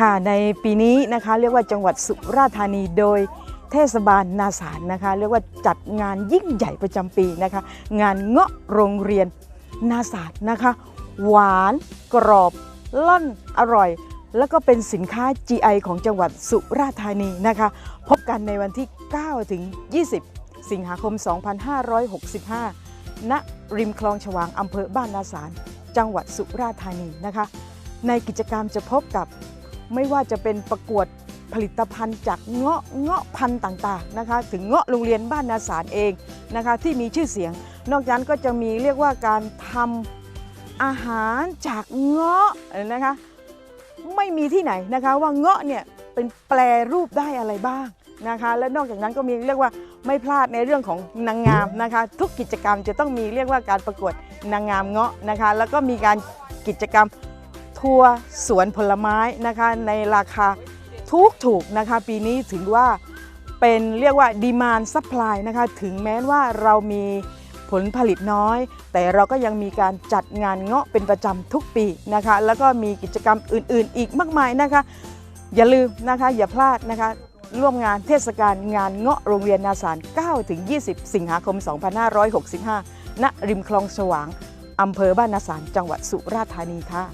ค่ะในปีนี้นะคะเรียกว่าจังหวัดสุราษฎร์ธานีโดยเทศบาลนาสารนะคะเรียกว่าจัดงานยิ่งใหญ่ประจำปีนะคะงานเงาะโรงเรียนนาสารนะคะหวานกรอบล่อนอร่อย แล้วก็เป็นสินค้า GI ของจังหวัดสุราษฎร์ธานีนะคะพบกันในวันที่ 9 ถึง 20 สิงหาคม 2565 ณ ริมคลองฉวางอำเภอบ้านนาสารจังหวัดสุราษฎร์ธานีนะคะในกิจกรรมจะพบกับ ไม่ว่าจะเป็นประกวดผลิตภัณฑ์จากเงาะเงาะพันธุ์ต่างๆนะคะ ถึงเงาะโรงเรียนบ้านนาสารเองนะคะที่มีชื่อเสียง นอกจากนั้นก็จะมีเรียกว่าการทำอาหารจากเงาะนะคะไม่มีที่ไหนนะคะว่าเงาะเนี่ยเป็นแปลรูปได้อะไรบ้างนะคะ และนอกจากนั้นก็มีเรียกว่าไม่พลาดในเรื่องของนางงามนะคะ ทุกกิจกรรมจะต้องมีเรียกว่าการประกวดนางงามเงาะนะคะ แล้วก็มีการกิจกรรม ทัวสวนผลไม้นะคะในราคาทุกถูกนะคะปีนี้ถือว่าเป็นเรียกว่าดีมานซัพพลายนะคะถึงแม้ว่าเรามีผลผลิตน้อย แต่เราก็ยังมีการจัดงานเงาะเป็นประจำทุกปีนะคะแล้วก็มีกิจกรรมอื่นๆ อีกมากมายนะคะ อย่าลืมนะคะอย่าพลาดนะคะร่วมงานเทศกาลงานเงาะโรงเรียนนาสาร9ถึง20 สิงหาคม 2565 ณ ริมคลองสว่างอำเภอบ้านนาสารจังหวัดสุราษฎร์ธานีค่ะ